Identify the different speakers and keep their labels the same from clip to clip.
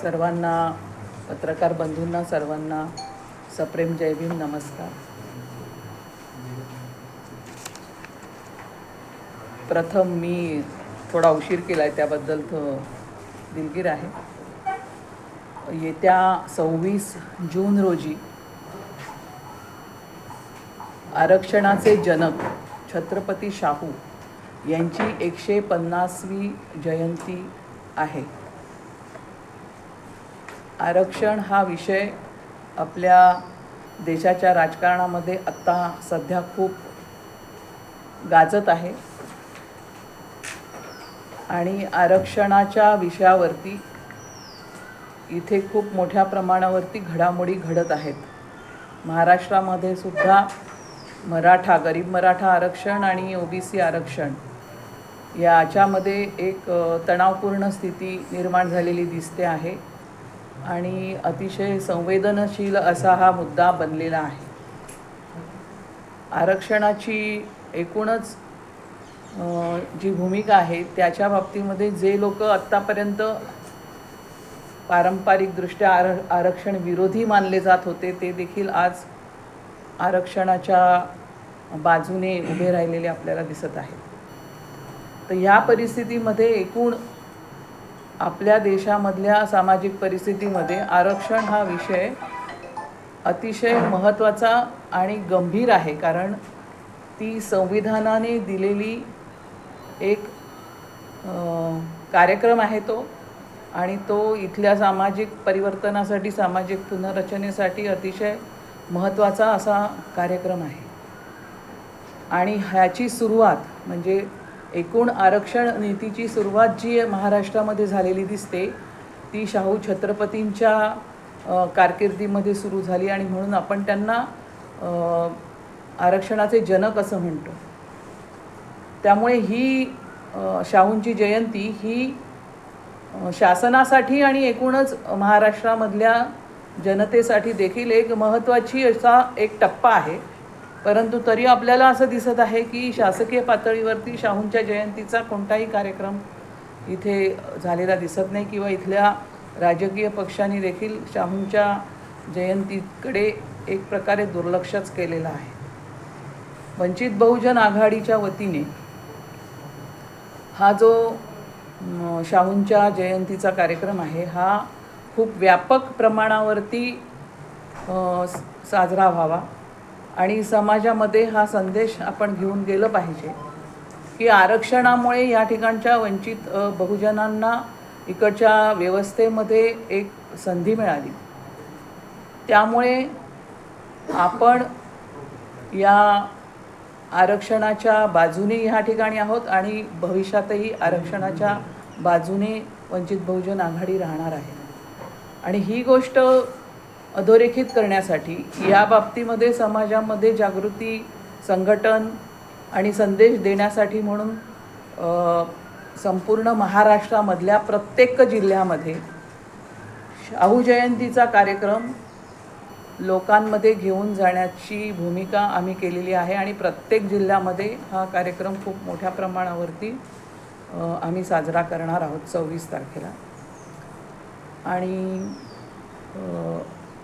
Speaker 1: सर्वांना पत्रकार बंधूंना सर्वांना सप्रेम जय भीम नमस्कार. प्रथम मी थोडा उशीर केला आहे त्याबद्दल थ दिलगीर आहे. येत्या सव्वीस जून रोजी आरक्षणाचे जनक छत्रपती शाहू यांची एकशे पन्नासवी जयंती आहे. आरक्षण हा विषय आपल्या देशाच्या राजकारणामध्ये आत्ता सध्या खूप गाजत आहे. आणि आरक्षणाच्या विषयावरती इथे खूप मोठ्या प्रमाणावरती घडामोडी घडत आहेत. महाराष्ट्रामध्ये सुद्धा मराठा गरीब मराठा आरक्षण आणि ओ बी सी आरक्षण याच्यामध्ये एक तणावपूर्ण स्थिती निर्माण झालेली दिसते आहे. आणि अतिशय संवेदनशील असा हा मुद्दा बनलेला आहे. आरक्षणाची एकूणच जी भूमिका आहे त्याच्या बाबतीमध्ये जे लोक आत्तापर्यंत पारंपरिकदृष्ट्या आर आरक्षण विरोधी मानले जात होते ते देखील आज आरक्षणाच्या बाजूने उभे राहिलेले आपल्याला दिसत आहेत. तर ह्या परिस्थितीमध्ये एकूण आपल्या देशामधल्या सामाजिक परिस्थितीमध्ये आरक्षण हा विषय अतिशय महत्त्वाचा आणि गंभीर आहे कारण ती संविधानाने दिलेली एक कार्यक्रम आहे तो आणि तो इथल्या सामाजिक परिवर्तनासाठी सामाजिक पुनर्रचनेसाठी अतिशय महत्त्वाचा असा कार्यक्रम आहे. आणि ह्याची सुरुवात म्हणजे एकूण आरक्षण नीतीची सुरुवात जी महाराष्ट्रामध्ये झालेली दिसते ती शाहू छत्रपतींच्या कारकिर्दीमध्ये सुरू झाली आणि म्हणून आपण त्यांना आरक्षणाचे जनक असं म्हणतो. त्यामुळे ही शाहूंची जयंती ही शासनासाठी आणि एकूणच महाराष्ट्रामधल्या जनतेसाठी देखील एक महत्त्वाची असा एक टप्पा आहे. परंतु तरी आपल्याला असं दिसत आहे की शासकीय पातळीवरती शाहूंच्या जयंतीचा कोणताही कार्यक्रम इथे झालेला दिसत नाही किंवा इथल्या राजकीय पक्षांनी देखील शाहूंच्या जयंतीकडे एक प्रकारे दुर्लक्षच केलेलं आहे. वंचित बहुजन आघाडीच्या वतीने हा जो शाहूंच्या जयंतीचा कार्यक्रम आहे हा खूप व्यापक प्रमाणावरती साजरा व्हावा. आणि समाजामध्ये हा संदेश आपण घेऊन गेलं पाहिजे. की आरक्षणामुळे या ठिकाणच्या वंचित बहुजनांना इकडच्या व्यवस्थेमध्ये एक संधी मिळाली. त्यामुळे आपण या आरक्षणाच्या बाजूने ह्या ठिकाणी आहोत आणि भविष्यातही आरक्षणाच्या बाजूने वंचित बहुजन आघाडी राहणार आहे. आणि ही गोष्ट अधोरेखित करण्यासाठी या बाबतीमध्ये समाजामध्ये जागृती संघटन आणि संदेश देण्यासाठी म्हणून संपूर्ण महाराष्ट्रामधल्या प्रत्येक जिल्ह्यामध्ये शाहू जयंतीचा कार्यक्रम लोकांमध्ये घेऊन जाण्याची भूमिका आम्ही केलेली आहे आणि प्रत्येक जिल्ह्यामध्ये हा कार्यक्रम खूप मोठ्या प्रमाणावरती आम्ही साजरा करणार आहोत सव्वीस तारखेला. आणि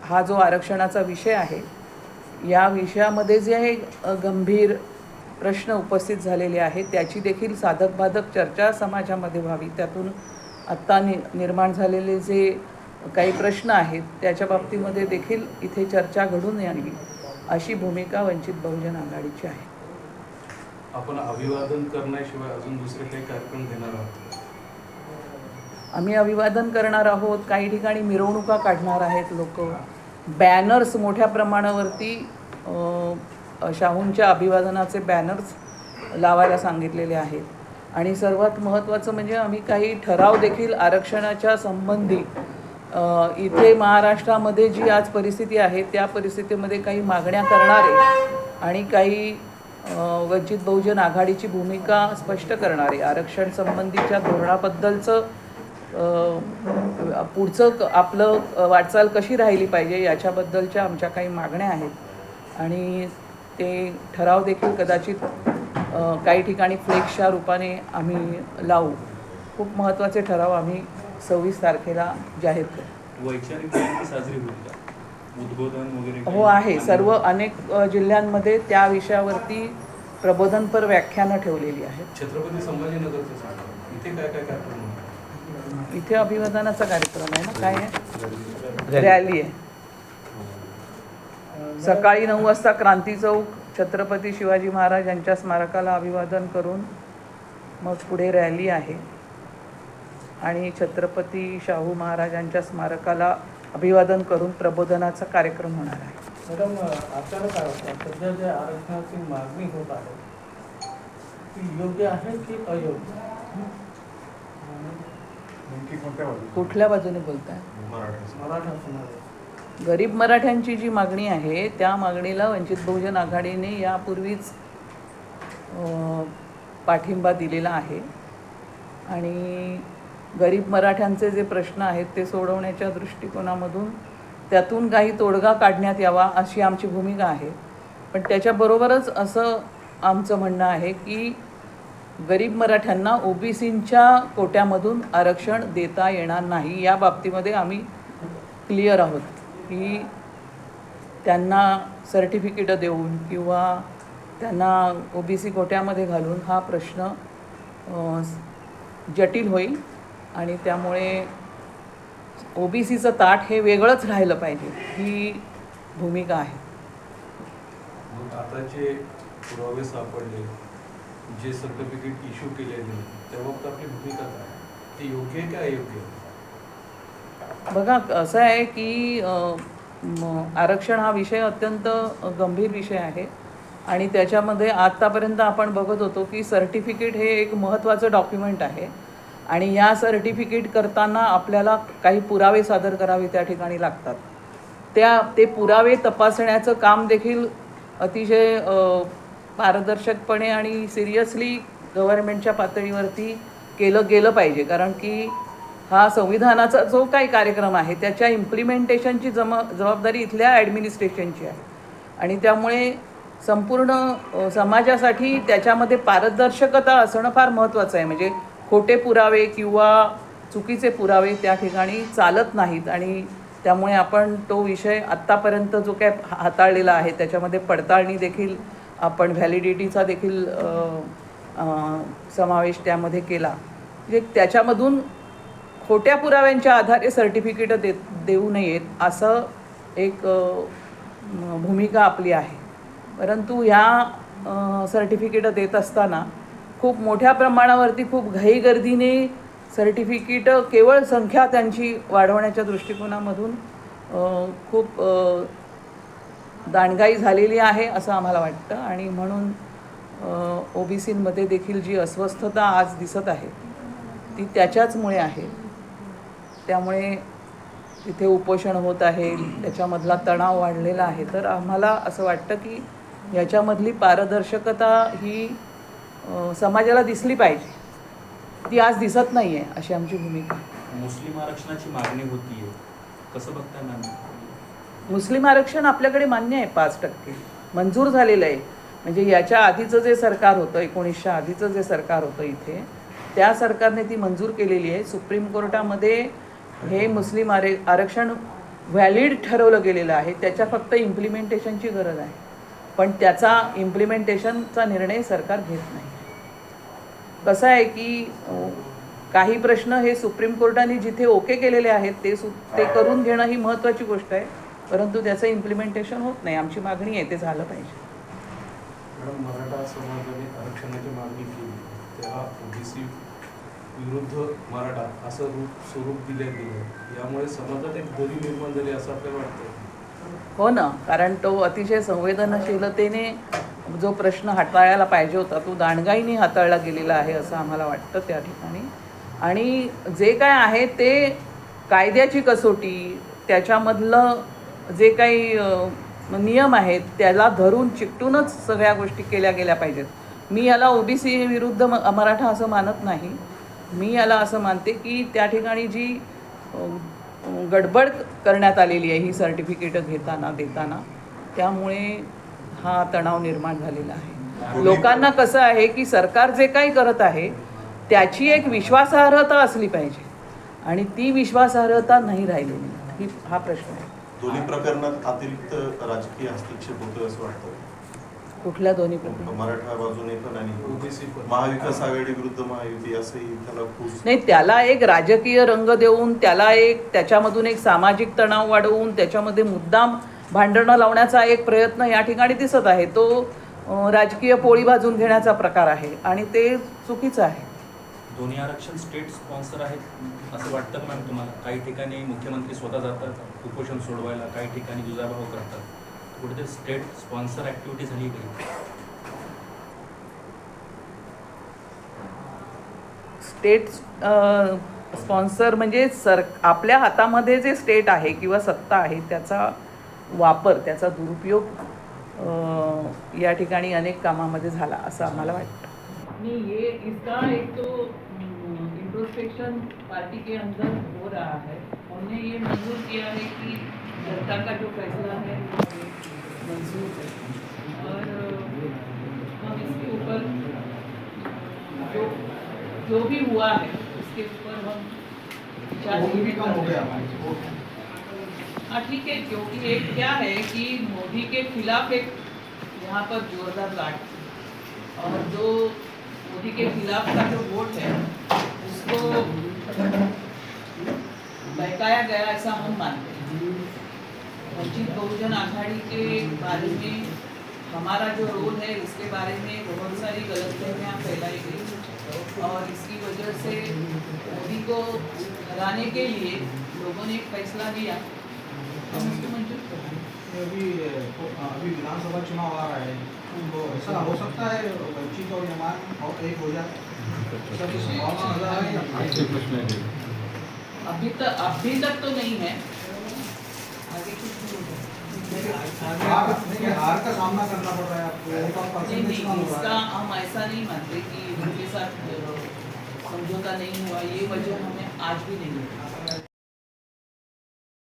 Speaker 1: हा जो आरक्षणाचा विषय आहे या विषयामध्ये जे गंभीर प्रश्न उपस्थित झालेले आहेत त्याची देखील साधक बाधक चर्चा समाजामध्ये व्हावी. त्यातून आत्ता नि निर्माण झालेले जे काही प्रश्न आहेत त्याच्या बाबतीमध्ये देखील इथे चर्चा घडून यावी अशी भूमिका वंचित बहुजन आघाडीची आहे.
Speaker 2: आपण अभिवादन करण्याशिवाय अजून दुसरे काही कार्यक्रम घेणार आहोत?
Speaker 1: आम्ही अभिवादन करणार आहोत. काही ठिकाणी मिरवणुका काढणार आहेत लोक. बॅनर्स मोठ्या प्रमाणावरती शाहूंच्या अभिवादनाचे बॅनर्स लावायला सांगितलेले आहेत. आणि सर्वात महत्त्वाचं म्हणजे आम्ही काही ठराव देखील आरक्षणाच्या संबंधी इथे महाराष्ट्रामध्ये जी आज परिस्थिती आहे त्या परिस्थितीमध्ये काही मागण्या करणारे आणि काही वंचित बहुजन आघाडीची भूमिका स्पष्ट करणारे आरक्षण संबंधीच्या धोरणाबद्दलचं पुढचं क- आपलं वाटचाल कशी राहिली पाहिजे याच्याबद्दलच्या आमच्या काही मागण्या आहेत. आणि ते ठराव देखील कदाचित काही ठिकाणी फ्लेक्सच्या रूपाने आम्ही लावू. खूप महत्त्वाचे ठराव आम्ही सव्वीस तारखेला जाहीर करू.
Speaker 3: वैचारिक जयंती साजरी होईल का? उद्बोधन वगैरे
Speaker 1: हो आहे. सर्व अनेक जिल्ह्यांमध्ये त्या विषयावरती प्रबोधनपर व्याख्यानं ठेवलेली आहेत.
Speaker 2: छत्रपती संभाजीनगरचं इथे काय काय कार्यक्रम?
Speaker 1: इथे अभिवादनाचा कार्यक्रम आहे ना? काय आहे? रॅली. आहे. सकाळी नऊ वाजता क्रांती चौक छत्रपती शिवाजी महाराज यांच्या स्मारकाला अभिवादन करून मग पुढे रॅली आहे. आणि छत्रपती शाहू महाराजांच्या स्मारकाला अभिवादन करून प्रबोधनाचा कार्यक्रम होणार आहे.
Speaker 4: मॅडम आपल्याला काय वाटतं सध्या जे आरक्षणाची मागणी होत आहे ती योग्य आहे की अयोग्य?
Speaker 5: नेमकी कोणत्या बाजूला
Speaker 1: कुठल्या बाजूने बोलताय?
Speaker 5: मराठा
Speaker 4: मराठा समाज
Speaker 1: गरीब मराठ्यांची जी मागणी आहे त्या मागणीला वंचित बहुजन आघाडीने यापूर्वीच अ, पाठिंबा दिलेला आहे. आणि गरीब मराठ्यांचे जे प्रश्न आहेत ते सोडवण्याच्या दृष्टिकोनामधून त्यातून काही तोडगा काढण्यात यावा अशी आमची भूमिका आहे. पण त्याच्याबरोबरच असं आमचं म्हणणं आहे की गरीब मराठ्यांना ओबीसींच्या कोट्यामधून आरक्षण देता येणार नाही या बाबतीमध्ये आम्ही क्लिअर आहोत की त्यांना सर्टिफिकेटं देऊन किंवा त्यांना ओबीसी कोट्यामध्ये घालून हा प्रश्न जटिल होईल आणि त्यामुळे ओबीसीचं ताट हे वेगळंच राहिलं पाहिजे ही भूमिका आहे.
Speaker 2: मग पुरावे सापडले. जे सर्टिफिकेट इश्यू केलेले त्याबाबत आपली भूमिका काय ते योग्य आहे का अयोग्य
Speaker 1: बघा असं आहे की आरक्षण हा विषय अत्यंत गंभीर विषय आहे. आणि त्याच्यामध्ये आत्तापर्यंत आपण बघत होतो की सर्टिफिकेट हे एक महत्त्वाचं डॉक्युमेंट आहे. आणि या सर्टिफिकेट करताना आपल्याला काही पुरावे सादर करावे त्या ठिकाणी लागतात. त्या ते पुरावे तपासण्याचं काम देखील अतिशय पारदर्शकपणे आणि सिरियसली गव्हर्नमेंटच्या पातळीवरती केलं गेलं पाहिजे. कारण की हा संविधानाचा जो काही कार्यक्रम आहे त्याच्या इम्प्लिमेंटेशनची जम जबाबदारी इथल्या ॲडमिनिस्ट्रेशनची आहे. आणि त्यामुळे संपूर्ण समाजासाठी त्याच्यामध्ये पारदर्शकता असणं फार महत्त्वाचं आहे. म्हणजे खोटे पुरावे किंवा चुकीचे पुरावे त्या ठिकाणी चालत नाहीत आणि त्यामुळे आपण तो विषय आत्तापर्यंत जो काय हाताळलेला आहे त्याच्यामध्ये पडताळणी देखील आपण व्हॅलिडिटीचा देखील समावेश त्यामध्ये केला. म्हणजे त्याच्यामधून खोट्या पुराव्यांच्या आधारे सर्टिफिकेटं देत देऊ नयेत असं एक भूमिका आपली आहे. परंतु ह्या सर्टिफिकेटं देत असताना खूप मोठ्या प्रमाणावरती खूप घाईगर्दीने सर्टिफिकेटं केवळ संख्या त्यांची वाढवण्याच्या दृष्टिकोनामधून खूप दांडगाई झालेली आहे असं आम्हाला वाटतं आणि म्हणून ओबीसीमध्ये देखील जी अस्वस्थता आज दिसत आहे ती त्याच्याचमुळे आहे. त्यामुळे तिथे उपोषण होत आहे त्याच्यामधला तणाव वाढलेला आहे. तर आम्हाला असं वाटतं की याच्यामधली पारदर्शकता ही समाजाला दिसली पाहिजे. ती आज दिसत नाही आहे अशी आमची भूमिका
Speaker 3: मुस्लिम आरक्षणाची मागणी होतीये. कसं बघताय मॅम?
Speaker 1: मुस्लिम आरक्षण आपल्याकडे मान्य आहे पाच टक्के. मंजूर झालेलं आहे. म्हणजे याच्या आधीचं जे सरकार होतं एकोणीसच्या आधीचं जे सरकार होतं इथे त्या सरकारने ती मंजूर केलेली आहे. सुप्रीम कोर्टामध्ये हे मुस्लिम आरे आरक्षण व्हॅलिड ठरवलं गेलेलं आहे. त्याच्या फक्त इम्प्लिमेंटेशनची गरज आहे. पण त्याचा इम्प्लिमेंटेशनचा निर्णय सरकार घेत नाही. कसं आहे की काही प्रश्न हे सुप्रीम कोर्टाने जिथे ओके केलेले आहेत ते सु ते करून घेणं ही महत्त्वाची गोष्ट आहे. परंतु त्याचं इम्प्लिमेंटेशन होत नाही. आमची मागणी आहे ते झालं पाहिजे.
Speaker 2: मॅडम मराठा समाजाने आरक्षणाची मागणी केली. ओबीसी विरुद्ध मराठा असं रूप स्वरूप दिले गेलं. यामुळे समाजात एक दरी निर्माण झाली असं आपल्याला वाटतं
Speaker 1: हो ना. कारण तो अतिशय संवेदनशीलतेने जो प्रश्न हाताळायला पाहिजे होता तो दांडगाईने हाताळला गेलेला आहे असं आम्हाला वाटतं त्या ठिकाणी. आणि जे काय आहे ते कायद्याची कसोटी त्याच्यामधलं जे काही नियम आहेत त्याला धरून चिकटूनच सगळ्या गोष्टी केल्या गेल्या पाहिजेत. मी याला ओबीसी विरुद्ध म- मराठा असं मानत नाही. मी याला असं मानते की त्या ठिकाणी जी गडबड करण्यात आलेली आहे ही सर्टिफिकेटं घेताना देताना त्यामुळे हा तणाव निर्माण झालेला आहे. लोकांना कसं आहे की सरकार जे काही करत आहे त्याची एक विश्वासार्हता असली पाहिजे. आणि ती विश्वासार्हता नाही राहिलेली. ही हा प्रश्न आहे.
Speaker 6: दोन्ही प्रकरणात अतिरिक्त राजकीय हस्तक्षेप होतोय असं वाटतं.
Speaker 1: कुठल्या दोन्ही प्रकरण
Speaker 6: मराठा बाजूने पण आणि
Speaker 2: ओबीसी
Speaker 6: महाविकास आघाडी विरुद्ध महायुती असंही त्याला खूप
Speaker 1: नाही त्याला एक राजकीय रंग देऊन त्याला एक त्याच्यामधून एक सामाजिक तणाव वाढवून त्याच्यामध्ये मुद्दाम भांडणं लावण्याचा एक प्रयत्न या ठिकाणी दिसत आहे. तो राजकीय पोळी भाजून घेण्याचा प्रकार आहे आणि ते चुकीचं आहे.
Speaker 3: दोन्ही आरक्षण स्टेट स्पॉन्सर आहेत असं वाटतं का मॅम तुम्हाला? काही ठिकाणी मुख्यमंत्री स्वतः जातात उपोषण सोडवायला काही ठिकाणी दुजाभाव करतात. कुठेतरी स्टेट स्पॉन्सर ॲक्टिव्हिटी झाली काही
Speaker 1: स्टेट स्पॉन्सर म्हणजे सर आपल्या हातामध्ये जे स्टेट आहे किंवा सत्ता आहे त्याचा वापर त्याचा दुरुपयोग या ठिकाणी अनेक कामामध्ये झाला असं आम्हाला वाटतं. नहीं ये इसका एक तो इंट्रोस्पेक्शन पार्टी के अंदर हो रहा है हमने ये मंजूर किया है कि जनता का जो फैसला है मंजूर है और हम इसके ऊपर जो जो भी हुआ है उसके ऊपर हम हैं। ठीक है क्योंकि एक क्या है कि मोदी के खिलाफ एक यहाँ पर जोरदार लाट। और जो मोदी के खिलाफ का जो वोट है उसको बहकाया गया ऐसा हम मानते हैं। वंचित बहुजन आघाड़ी के बारे में, हमारा जो रोल है इसके बारे में बहुत सारी गलतफहमियाँ फैलाई गई और इसकी वजह से मोदी को हराने के लिए लोगों ने एक फैसला लिया। हम उसको मंजूर कर
Speaker 7: अभी अभी विधानसभा चुनाव आ रहा है तो ऐसा हो सकता है वंचित और यमान और एक हो जाए?
Speaker 1: अभी तक अभी तक तो नहीं है। आगे।
Speaker 7: हार का सामना करना पड़ रहा है। आपको
Speaker 1: नहीं नहीं, इसका हम ऐसा नहीं मानते कि उनके साथ समझौता नहीं हुआ। ये वजह हमें आज भी नहीं है